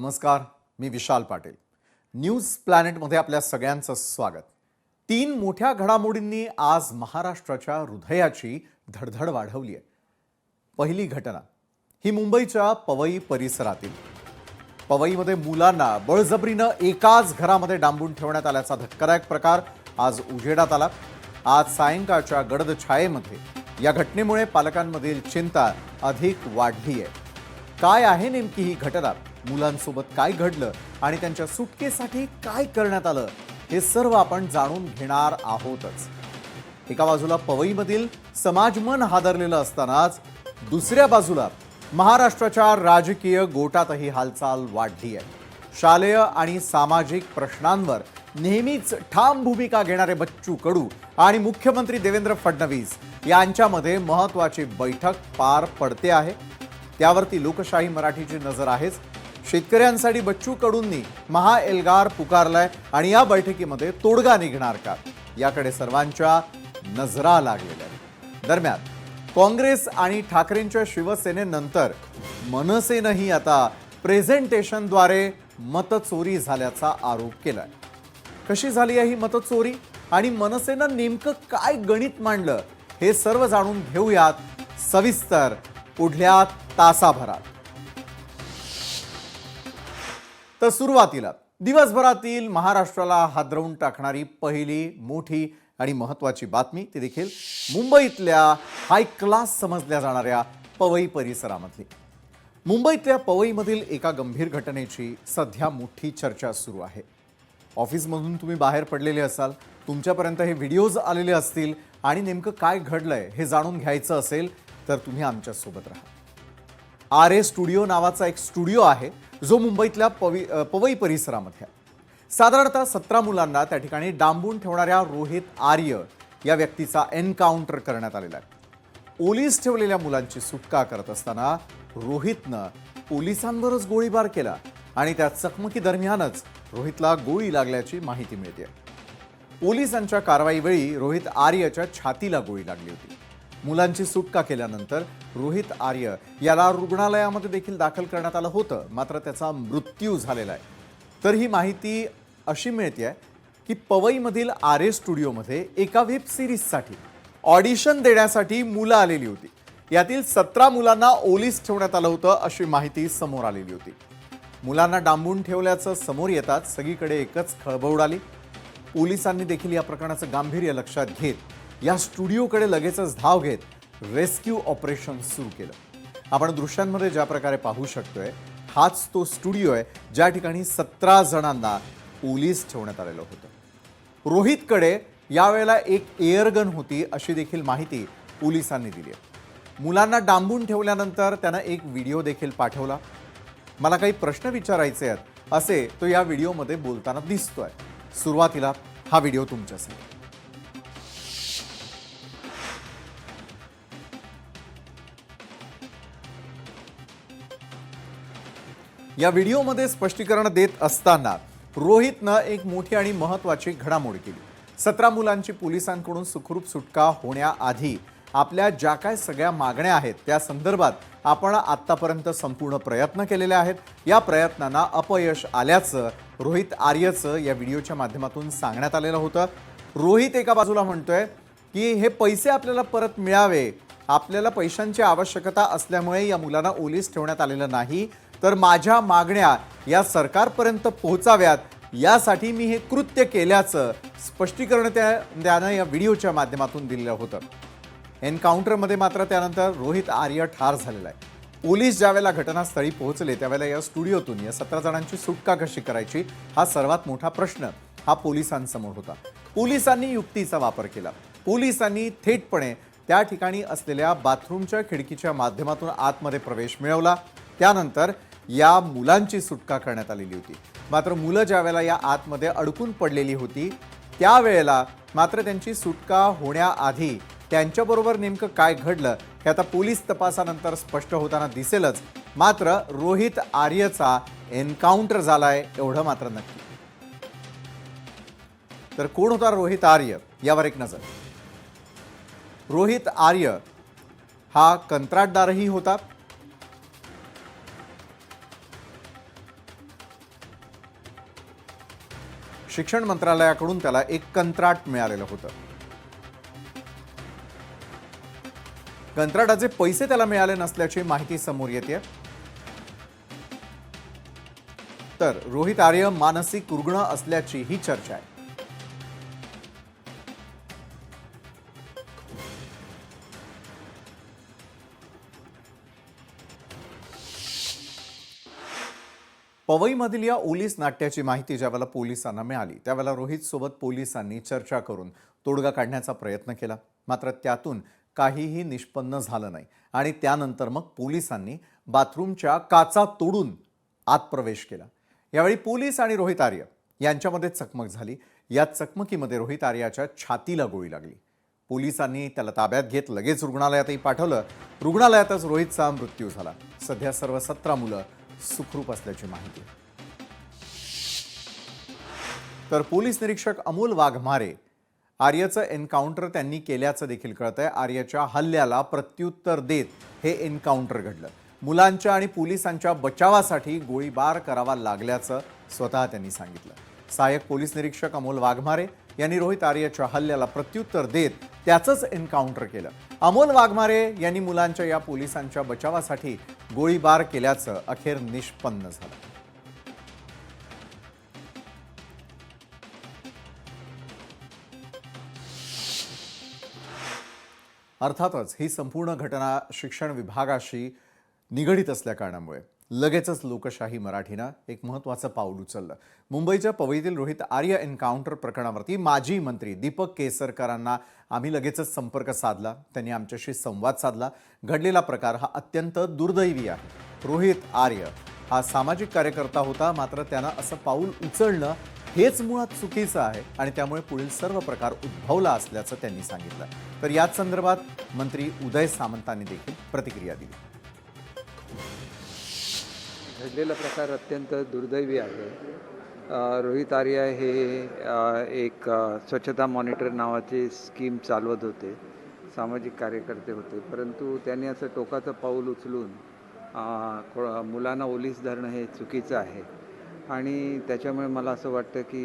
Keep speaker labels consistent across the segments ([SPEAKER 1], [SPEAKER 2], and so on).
[SPEAKER 1] नमस्कार मी विशाल पाटील. न्यूज प्लॅनेटमध्ये आपल्या सगळ्यांचं स्वागत. तीन मोठ्या घडामोडींनी आज महाराष्ट्राच्या हृदयाची धडधड वाढवली आहे. पहिली घटना ही मुंबईच्या पवई परिसरातील. पवईमध्ये मुलांना बळजबरीनं एकाच घरामध्ये डांबून ठेवण्यात आल्याचा धक्कादायक प्रकार आज उजेडात आला. आज सायंकाळच्या गडद छायेमध्ये या घटनेमुळे पालकांमधील चिंता अधिक वाढली आहे काय आहे नेमकी ही घटना? मुलांसोबत काय घडलं आणि त्यांच्या सुटकेसाठी काय करण्यात आलं हे सर्व आपण जाणून घेणार आहोतच. एका बाजूला पवईमधील समाजमन हादरलेलं असतानाच दुसऱ्या बाजूला महाराष्ट्राच्या राजकीय गोटातही हालचाल वाढली आहे. शालेय आणि सामाजिक प्रश्नांवर नेहमीच ठाम भूमिका घेणारे बच्चू कडू आणि मुख्यमंत्री देवेंद्र फडणवीस यांच्यामध्ये महत्वाची बैठक पार पडते आहे. त्यावरती लोकशाही मराठीची नजर आहेच. शेतकऱ्यांसाठी बच्चू कडूंनी महाएल्गार पुकारलाय आणि या बैठकीमध्ये तोडगा निघणार का? याकडे सर्वांच्या नजरा लागलेल्या दरम्यान काँग्रेस आणि ठाकरेंच्या शिवसेनेनंतर मनसेनंही आता प्रेझेंटेशनद्वारे मतचोरी झाल्याचा आरोप केलाय. कशी झाली आहे ही मतचोरी? आणि मनसेनं नेमकं काय गणित मांडलं? हे सर्व जाणून घेऊयात सविस्तर पुढल्या तासाभरात. तर सुरुवातीला दिवसभरातील महाराष्ट्राला हादरवून टाकणारी पहिली मोठी आणि महत्त्वाची बातमी ती देखील मुंबईतल्या हाय क्लास समजल्या जाणाऱ्या पवई परिसरामधली. मुंबईतल्या पवईमधील एका गंभीर घटनेची सध्या मोठी चर्चा सुरू आहे. ऑफिसमधून तुम्ही बाहेर पडलेले असाल तुमच्यापर्यंत हे व्हिडिओज आलेले असतील आणि नेमकं काय घडलंय हे जाणून घ्यायचं असेल तर तुम्ही आमच्यासोबत राहा. आर ए स्टुडिओ नावाचा एक स्टुडिओ आहे जो मुंबईतल्या पवी पवई परिसरामध्ये आहे. साधारणतः सतरा मुलांना त्या ठिकाणी डांबून ठेवणाऱ्या रोहित आर्य या व्यक्तीचा एन्काउंटर करण्यात आलेला आहे. ओलीस ठेवलेल्या मुलांची सुटका करत असताना रोहितनं पोलिसांवरच गोळीबार केला आणि त्या चकमकी दरम्यानच रोहितला गोळी लागल्याची माहिती मिळते. पोलिसांच्या कारवाईवेळी रोहित आर्यच्या छातीला गोळी लागली होती. मुलांची सुटका केल्यानंतर रोहित आर्य याला रुग्णालयामध्ये देखील दाखल करण्यात आलं होतं. मात्र त्याचा मृत्यू झालेला आहे. तर ही माहिती अशी मिळते आहे की पवईमधील आर ए स्टुडिओमध्ये एका वेब सिरीजसाठी ऑडिशन देण्यासाठी मुलं आलेली होती. यातील सतरा मुलांना ओलीस ठेवण्यात आलं होतं अशी माहिती समोर आलेली होती. मुलांना डांबून ठेवल्याचं समोर येताच सगळीकडे एकच खळबळ उडाली. पोलिसांनी देखील या प्रकरणाचं गांभीर्य लक्षात घेत या स्टुडिओकडे लगेचच धाव घेत रेस्क्यू ऑपरेशन सुरू केलं. आपण दृश्यांमध्ये ज्या प्रकारे पाहू शकतोय हाच तो स्टुडिओ आहे ज्या ठिकाणी सतरा जणांना पोलीस ठेवण्यात आलेलं होतं. रोहितकडे यावेळेला एक एअरगन होती अशी देखील माहिती पोलिसांनी दिली आहे. मुलांना डांबून ठेवल्यानंतर त्यांना एक व्हिडिओ देखील पाठवला. मला काही प्रश्न विचारायचे आहेत असे तो या व्हिडिओमध्ये बोलताना दिसतोय. सुरुवातीला हा व्हिडिओ तुमच्यासाठी. या व्हिडिओमध्ये स्पष्टीकरण देत असताना रोहितनं एक मोठी आणि महत्त्वाची घडामोड केली. सतरा मुलांची पोलिसांकडून सुखरूप सुटका होण्याआधी आपल्या ज्या काय सगळ्या मागण्या आहेत त्या संदर्भात आपण आत्तापर्यंत संपूर्ण प्रयत्न केलेले आहेत. या प्रयत्नांना अपयश आल्याचं रोहित आर्यचं या व्हिडिओच्या माध्यमातून सांगण्यात आलेलं होतं. रोहित एका बाजूला म्हणतोय की हे पैसे आपल्याला परत मिळावे. आपल्याला पैशांची आवश्यकता असल्यामुळे या मुलांना ओलीस ठेवण्यात आलेलं नाही. तर माझ्या मागण्या या सरकारपर्यंत पोहोचाव्यात यासाठी मी हे कृत्य केल्याचं स्पष्टीकरण त्या त्यानं या व्हिडिओच्या माध्यमातून दिलेलं होतं. एन्काउंटरमध्ये मात्र त्यानंतर रोहित आर्य ठार झालेला आहे. पोलीस ज्यावेळेला घटनास्थळी पोहोचले त्यावेळेला या स्टुडिओतून या सतरा जणांची सुटका कशी करायची हा सर्वात मोठा प्रश्न हा पोलिसांसमोर होता. पोलिसांनी युक्तीचा वापर केला. पोलिसांनी थेटपणे त्या ठिकाणी असलेल्या बाथरूमच्या खिडकीच्या माध्यमातून आतमध्ये प्रवेश मिळवला. त्यानंतर या मुलांची सुटका करण्यात आलेली होती. मात्र मुलं ज्यावेळेला या आतमध्ये अडकून पडलेली होती त्यावेळेला मात्र त्यांची सुटका होण्याआधी त्यांच्याबरोबर नेमकं काय घडलं हे आता पोलीस तपासानंतर स्पष्ट होताना दिसेलच. मात्र रोहित आर्यचा एन्काउंटर झालाय एवढं मात्र नक्की. तर कोण होता रोहित आर्य? यावर एक नजर. रोहित आर्य हा कंत्राटदारही होता. शिक्षण मंत्रालयाकडून त्याला एक कंत्राट मिळालेलं होतं. कंत्राटाचे पैसे त्याला मिळाले नसल्याची माहिती समोर येते तर रोहित आर्य मानसिक रुग्ण असल्याची ही चर्चा आहे. पवईमधील या ओलीस नाट्याची माहिती ज्यावेळेला पोलिसांना मिळाली त्यावेळेला रोहित सोबत पोलिसांनी चर्चा करून तोडगा काढण्याचा प्रयत्न केला. मात्र त्यातून काहीही निष्पन्न झालं नाही आणि त्यानंतर मग पोलिसांनी बाथरूमच्या काचा तोडून आत प्रवेश केला. यावेळी पोलीस आणि रोहित आर्य यांच्यामध्ये चकमक झाली. या चकमकीमध्ये रोहित आर्याच्या छातीला गोळी लागली. पोलिसांनी त्याला ताब्यात घेत लगेच रुग्णालयातही पाठवलं. रुग्णालयातच रोहितचा मृत्यू झाला. सध्या सर्व सतरा मुलं सुखरूप असल्याची माहिती. तर पोलीस निरीक्षक अमोल वाघमारे आर्यचं एन्काउंटर त्यांनी केल्याचं देखील कळतंय. आर्यच्या हल्ल्याला प्रत्युत्तर देत हे एन्काउंटर घडलं. मुलांच्या आणि पोलिसांच्या बचावासाठी गोळीबार करावा लागल्याचं स्वतः त्यांनी सांगितलं. सहाय्यक पोलीस निरीक्षक अमोल वाघमारे यांनी रोहित आर्यच्या हल्ल्याला प्रत्युत्तर देत त्याचंच एन्काउंटर केलं. अमोल वाघमारे यांनी मुलांच्या या पोलिसांच्या बचावासाठी गोळीबार केल्याचं अखेर निष्पन्न झालं. अर्थातच ही संपूर्ण घटना शिक्षण विभागाशी निगडीत असल्या कारणामुळे. लगेचच लोकशाही मराठीनं एक महत्त्वाचं पाऊल उचललं. मुंबईच्या पवईतील रोहित आर्य एन्काउंटर प्रकरणावरती माजी मंत्री दीपक केसरकरांना आम्ही लगेचच संपर्क साधला. त्यांनी आमच्याशी संवाद साधला. घडलेला प्रकार हा अत्यंत दुर्दैवी आहे. रोहित आर्य हा सामाजिक कार्यकर्ता होता मात्र त्यानं असं पाऊल उचलणं हेच मुळात चुकीचं आहे आणि त्यामुळे पुढील सर्व प्रकार उद्भवला असल्याचं त्यांनी सांगितलं. तर याच संदर्भात मंत्री उदय सामंतांनी देखील प्रतिक्रिया दिली.
[SPEAKER 2] घडलेला प्रकार अत्यंत दुर्दैवी आहे. रोहित आर्या हे एक स्वच्छता मॉनिटर नावाची स्कीम चालवत होते. सामाजिक कार्यकर्ते होते. परंतु त्यांनी असं टोकाचं पाऊल उचलून मुलांना ओलीस धरणं हे चुकीचं आहे. आणि त्याच्यामुळे मला असं वाटतं की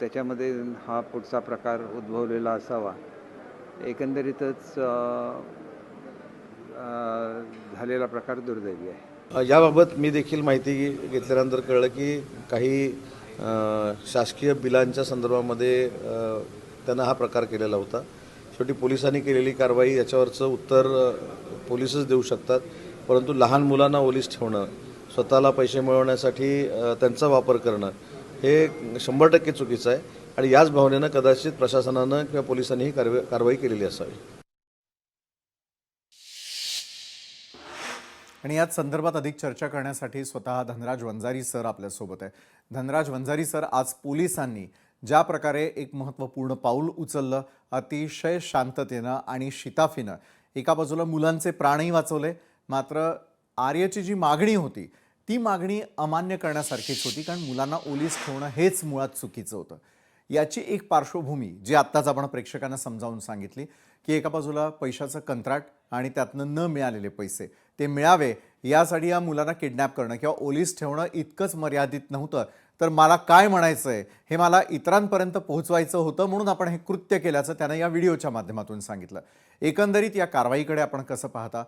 [SPEAKER 2] त्याच्यामध्ये हा पुढचा प्रकार उद्भवलेला असावा. एकंदरीतच झालेला प्रकार दुर्दैवी आहे.
[SPEAKER 3] याबाबत मी देखील माहिती घेतल्यानंतर कळलं की काही शासकीय बिलांच्या संदर्भामध्ये त्यांना हा प्रकार केलेला होता. शेवटी पोलिसांनी केलेली कारवाई याच्यावरचं उत्तर पोलीसच देऊ शकतात. परंतु लहान मुलांना ओलीस ठेवणं स्वतःला पैसे मिळवण्यासाठी त्यांचा वापर करणं हे शंभर टक्के चुकीचं आहे. आणि याच भावनेनं कदाचित प्रशासनानं किंवा पोलिसांनी ही कारवाई केलेली असावी.
[SPEAKER 1] आणि याच संदर्भात अधिक चर्चा करण्यासाठी स्वतः धनराज वंजारी सर आपल्यासोबत आहे. धनराज वंजारी सर आज पोलिसांनी ज्या प्रकारे एक महत्त्वपूर्ण पाऊल उचललं अतिशय शांततेनं आणि शिताफीनं एका बाजूला मुलांचे प्राणही वाचवले मात्र आर्यची जी मागणी होती ती मागणी अमान्य करण्यासारखीच होती कारण मुलांना ओलीस ठेवणं हेच मुळात चुकीचं होतं. याची एक पार्श्वभूमी जी आत्ताच आपण प्रेक्षकांना समजावून सांगितली की एका बाजूला पैशाचं कंत्राट आणि त्यातनं न मिळालेले पैसे ते मिळावे यासाठी या मुलांना किडनॅप करणं किंवा ओलीस ठेवणं इतकंच मर्यादित नव्हतं. तर मला काय म्हणायचं आहे हे मला इतरांपर्यंत पोहोचवायचं होतं म्हणून आपण हे कृत्य केल्याचं त्यानं या व्हिडिओच्या माध्यमातून सांगितलं. एकंदरीत या कारवाईकडे आपण कसं पाहता?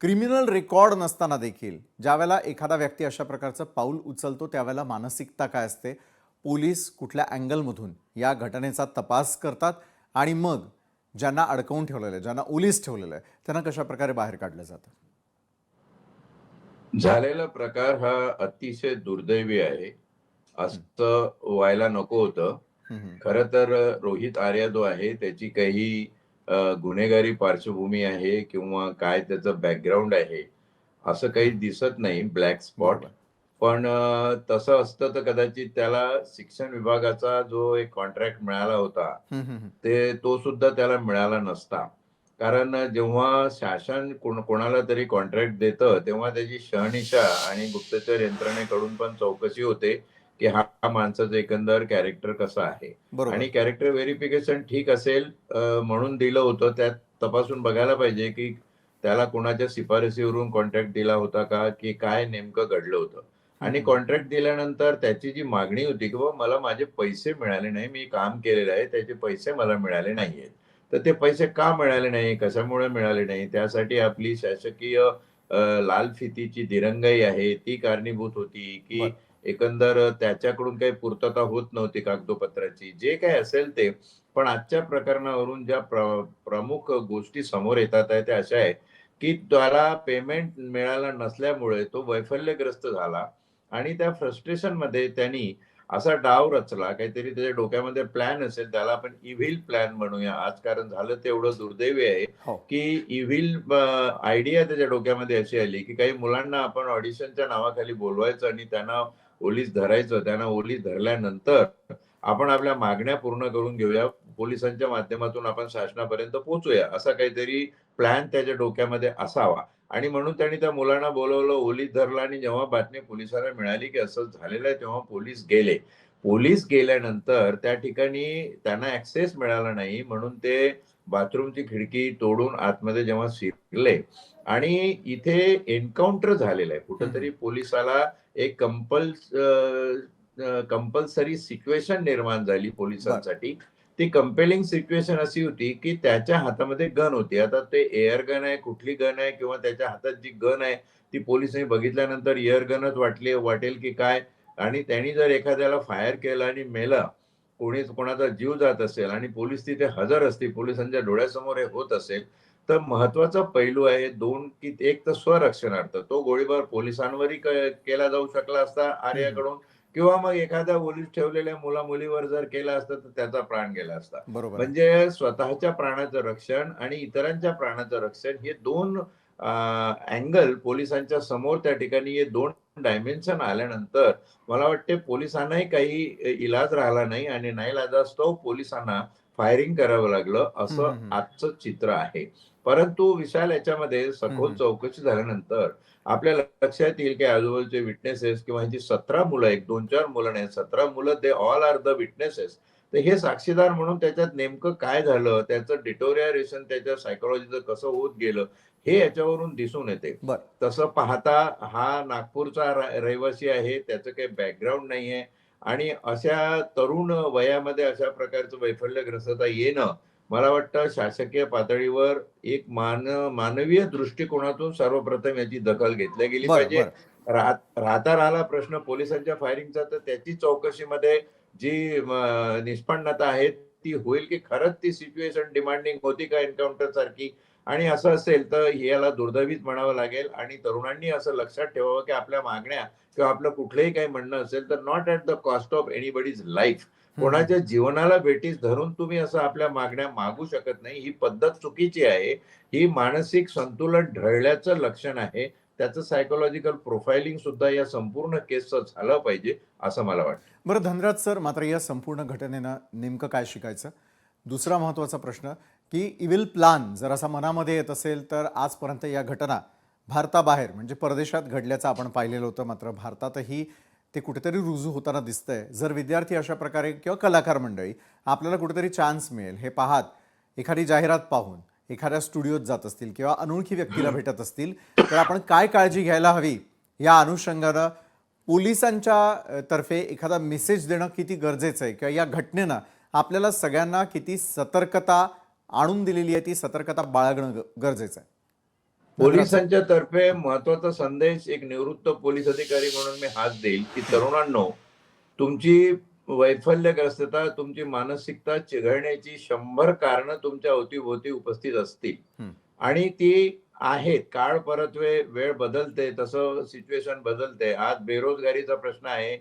[SPEAKER 1] क्रिमिनल रेकॉर्ड नसताना देखील ज्यावेळेला एखादा व्यक्ती अशा प्रकारचं पाऊल उचलतो त्यावेळेला मानसिकता काय असते? पोलीस कुठल्या अँगलमधून या घटनेचा तपास करतात आणि मग ज्यांना अडकवून ठेवलेलं आहे ज्यांना ओलीस ठेवलेलं आहे त्यांना कशा प्रकारे बाहेर काढलं जातं
[SPEAKER 4] झालेला प्रकार हा अतिशय दुर्दैवी आहे असं व्हायला नको होतं. खर तर रोहित आर्या जो आहे त्याची काही गुन्हेगारी पार्श्वभूमी आहे किंवा काय त्याचं बॅकग्राऊंड आहे असं काही दिसत नाही ब्लॅक स्पॉट. पण तसं असतं तर कदाचित त्याला शिक्षण विभागाचा जो एक कॉन्ट्रॅक्ट मिळाला होता. ते तो सुद्धा त्याला मिळाला नसता. कारण जेव्हा शासन कोण कोणाला तरी कॉन्ट्रॅक्ट देतं तेव्हा त्याची शहनिशा आणि गुप्तचर यंत्रणेकडून पण चौकशी होते की हा माणसाचं एकंदर कॅरेक्टर कसं आहे. आणि कॅरेक्टर व्हेरिफिकेशन ठीक असेल म्हणून दिलं होतं त्यात तपासून बघायला पाहिजे की त्याला कोणाच्या शिफारसीवरून कॉन्ट्रॅक्ट दिला होता का की काय नेमकं घडलं होतं. आणि. कॉन्ट्रॅक्ट दिल्यानंतर त्याची जी मागणी होती की बाबा मला माझे पैसे मिळाले नाही मी काम केलेलं आहे त्याचे पैसे मला मिळाले नाहीयेत. तर ते पैसे का मिळाले नाही कशामुळे मिळाले नाही? त्यासाठी आपली शासकीय लाल फितीची दिरंगाई आहे ती कारणीभूत होती की. एकंदर त्याच्याकडून काही पूर्तता होत नव्हती कागदोपत्राची. जे काही असेल ते. पण आजच्या प्रकरणावरून ज्या प्र- प्रमुख गोष्टी समोर येतात आहे त्या अशा आहे की त्याला पेमेंट मिळालं नसल्यामुळे तो वैफल्यग्रस्त झाला. आणि त्या फ्रस्ट्रेशनमध्ये त्यांनी असा डाव रचला काहीतरी त्याच्या डोक्यामध्ये प्लॅन असेल त्याला आपण इव्हिल प्लॅन म्हणूया. आज कारण झालं ते एवढं दुर्दैवी आहे
[SPEAKER 1] हो.
[SPEAKER 4] की इव्हिल आयडिया त्याच्या डोक्यामध्ये अशी आली की काही मुलांना आपण ऑडिशनच्या नावाखाली बोलवायचं आणि त्यांना ओलीस धरायचं त्यांना ओलीस धरल्यानंतर आपण आपल्या मागण्या पूर्ण करून घेऊया. पोलिसांच्या माध्यमातून आपण शासनापर्यंत पोहोचूया असा काहीतरी प्लॅन त्याच्या डोक्यामध्ये असावा. आणि म्हणून त्यांनी त्या मुलांना बोलवलं ओलीस धरलं आणि जेव्हा बातमी पोलिसांना मिळाली की असं झालेलं आहे तेव्हा पोलीस गेले. पोलीस गेल्यानंतर त्या ठिकाणी त्यांना ऍक्सेस मिळाला नाही म्हणून ते बाथरूमची खिडकी तोडून आतमध्ये जेव्हा शिरले आणि इथे एन्काउंटर झालेलं आहे. कुठंतरी पोलिसाला एक कंपल्स कंपल्सरी सिच्युएशन निर्माण झाली पोलिसांसाठी. ती कंपेलिंग सिच्युएशन अशी होती की त्याच्या हातामध्ये गन होती. आता ते एअर गन आहे कुठली गन आहे किंवा त्याच्या हातात जी गन आहे ती पोलिसांनी बघितल्यानंतर एअर गनच वाटली वाटेल की काय? आणि त्यांनी जर एखाद्याला फायर केलं आणि मेलं कोणी कोणाचा जीव जात असेल आणि पोलीस तिथे हजर असतील पोलिसांच्या डोळ्यासमोर हे होत असेल तर महत्त्वाचा पैलू आहे दोन की एक तर स्वरक्षणार्थ. तो गोळीबार पोलिसांवरही केला जाऊ शकला असता आर्याकडून किंवा मग एखाद्या ओलीस ठेवलेल्या मुला मुलीवर जर केला असता तर त्याचा प्राण गेला असता. म्हणजे स्वतःच्या प्राणाचं रक्षण आणि इतरांच्या प्राणाचं रक्षण हे दोन अँगल पोलिसांच्या समोर त्या ठिकाणी हे दोन डायमेन्शन आल्यानंतर मला वाटते पोलिसांनाही काही इलाज राहिला नाही आणि नाही तो पोलिसांना फायरिंग करावं लागलं असं. आजचं चित्र आहे परंतु विशाल याच्यामध्ये सखोल. चौकशी झाल्यानंतर आपल्या लक्षात येईल की आजूबाजूचे विटनेसेस किंवा ह्यांची सतरा मुलं एक दोन चार मुलं नाही सतरा मुलं they all are the witnesses तर हे साक्षीदार म्हणून त्याच्यात नेमकं काय झालं त्याचं डिटोरिएशन त्याच्या सायकोलॉजीचं कसं होत गेलं हे याच्यावरून दिसून येते. तसं पाहता हा नागपूरचा रहिवासी आहे त्याचं काही बॅकग्राऊंड नाही आहे आणि अशा तरुण वयामध्ये अशा प्रकारचं वैफल्यग्रस्तता येणं मला वाटतं शासकीय पातळीवर एक मान मानवीय दृष्टिकोनातून सर्वप्रथम याची दखल घेतली गेली पाहिजे. राहत- राहिला प्रश्न पोलिसांच्या फायरिंगचा तर त्याची चौकशीमध्ये जी निष्पन्नता आहे ती होईल की खरंच ती सिच्युएशन डिमांडिंग होती का एन्काउंटर सारखी? आणि असं असेल तर याला दुर्दैवीच म्हणावं लागेल. आणि तरुणांनी असं लक्षात ठेवावं की आपल्या मागण्या किंवा आपलं कुठलंही काही म्हणणं असेल तर not at the cost of anybody's life कोणाच्या जीवनाला बेटीस धरून तुम्ही असं आपल्या मागण्या मागू शकत नाही. ही पद्धत चुकीची आहे. ही मानसिक संतुलन ढळल्याचं लक्षण आहे. त्याचं सायकोलॉजिकल प्रोफाइलिंग सुद्धा या संपूर्ण केसचं झालं पाहिजे असं मला वाटतं.
[SPEAKER 1] बरं धनराज सर मात्र या संपूर्ण घटनेनं नेमकं काय शिकायचं? दुसरा महत्त्वाचा प्रश्न की इविल प्लान जर असा मनामध्ये येत असेल तर आजपर्यंत या घटना भारताबाहेर म्हणजे परदेशात घडल्याचं आपण पाहिलेलं होतं मात्र भारतातही ते कुठेतरी रुजू होताना दिसतंय. जर विद्यार्थी अशा प्रकारे किंवा कलाकार मंडळी आपल्याला कुठेतरी चान्स मिळेल. हे पाहत एखादी जाहिरात पाहून एखाद्या स्टुडिओत जात असतील किंवा अनोळखी व्यक्तीला भेटत असतील तर आपण काय काळजी घ्यायला हवी? या अनुषंगानं पोलिसांच्या तर्फे एखादा मेसेज देणं किती गरजेचं आहे? किंवा या घटनेनं आपल्याला सगळ्यांना किती सतर्कता आणून दिलेली आहे ती सतर्कता बाळगणं गरजेचं आहे.
[SPEAKER 4] पोलिसांच्या तर्फे महत्त्वाचा संदेश एक निवृत्त पोलीस अधिकारी म्हणून मी हाच देईल की तरुणांनो तुमची वैफल्यग्रस्तता तुमची मानसिकता चिघळण्याची शंभर कारणं तुमच्या अवतीभोवती उपस्थित असतील. आणि ती आहेत. काळ परतवे वेळ बदलते तसं सिच्युएशन बदलते. आज बेरोजगारीचा प्रश्न आहे.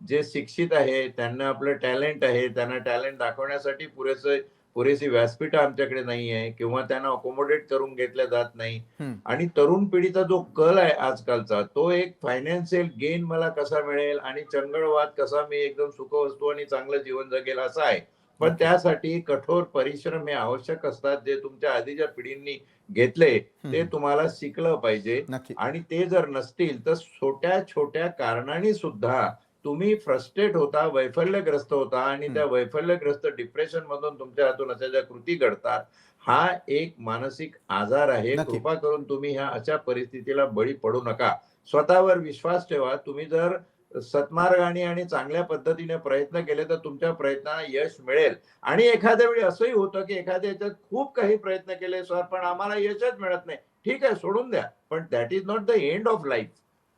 [SPEAKER 4] जे शिक्षित आहे त्यांना आपलं टॅलेंट आहे त्यांना टॅलेंट दाखवण्यासाठी पुरेसे पुरेशी व्यासपीठ आमच्याकडे नाही आहे किंवा त्यांना अकोमोडेट करून घेतल्या जात नाही. आणि तरुण पिढीचा जो कल आहे आजकालचा तो एक फायनान्शियल गेन मला कसा मिळेल आणि चंगळवाद कसा मी एकदम सुखवस्तू आणि चांगलं जीवन जगेल असा आहे पण. त्यासाठी कठोर परिश्रम हे आवश्यक असतात जे तुमच्या आधीच्या पिढींनी घेतले ते. तुम्हाला शिकलं पाहिजे आणि ते जर नसतील तर छोट्या छोट्या कारणाने सुद्धा तुम्ही फ्रस्ट्रेट होता वैफल्यग्रस्त होता आणि त्या वैफल्यग्रस्त डिप्रेशन मधून तुमच्या हातून अशा ज्या कृती घडतात हा एक मानसिक आजार आहे. कृपा करून तुम्ही ह्या अशा परिस्थितीला बळी पडू नका. स्वतःवर विश्वास ठेवा. तुम्ही जर सत्मार्गाने आणि चांगल्या पद्धतीने प्रयत्न केले तर तुमच्या प्रयत्नाला यश मिळेल. आणि एखाद्या वेळी असंही होतं की एखाद्या याच्यात खूप काही प्रयत्न केले सर पण आम्हाला यशच मिळत नाही. ठीक आहे सोडून द्या. पण that is not the end of life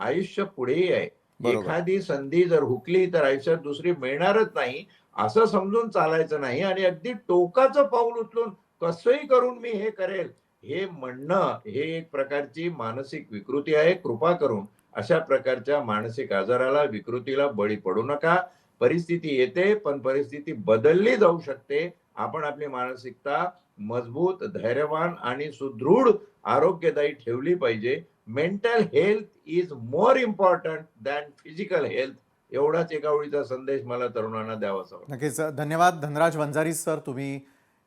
[SPEAKER 4] आयुष्य पुढेही आहे. एखादी संधी जर हुकली तर आयुष्यात दुसरी मिळणारच नाही असं समजून चालायचं नाही आणि अगदी टोकाचं पाऊल उचलून कसंही करून मी हे करेल हे म्हणणं हे एक प्रकारची मानसिक विकृती आहे. कृपा करून अशा प्रकारच्या मानसिक आजाराला विकृतीला बळी पडू नका. परिस्थिती येते पण परिस्थिती बदलली जाऊ शकते. आपण आपली मानसिकता मजबूत धैर्यवान आणि सुदृढ आरोग्यदायी ठेवली पाहिजे. Mental health is more important than physical health एवढाच एका ओळीचा संदेश मला तरुणांना द्यावासा
[SPEAKER 1] नक्कीच. धन्यवाद धनराज वंजारी सर तुम्ही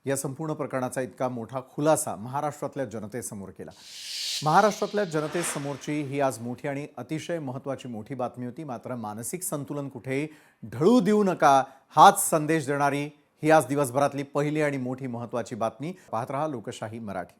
[SPEAKER 1] या संपूर्ण प्रकरणाचा इतका मोठा खुलासा महाराष्ट्रातल्या जनतेसमोर केला. महाराष्ट्रातल्या जनतेसमोरची ही आज मोठी आणि अतिशय महत्त्वाची मोठी बातमी होती. मात्र मानसिक संतुलन कुठेही ढळू देऊ नका हाच संदेश देणारी ही आज दिवसभरातली पहिली आणि मोठी महत्त्वाची बातमी. पाहत रहा लोकशाही मराठी.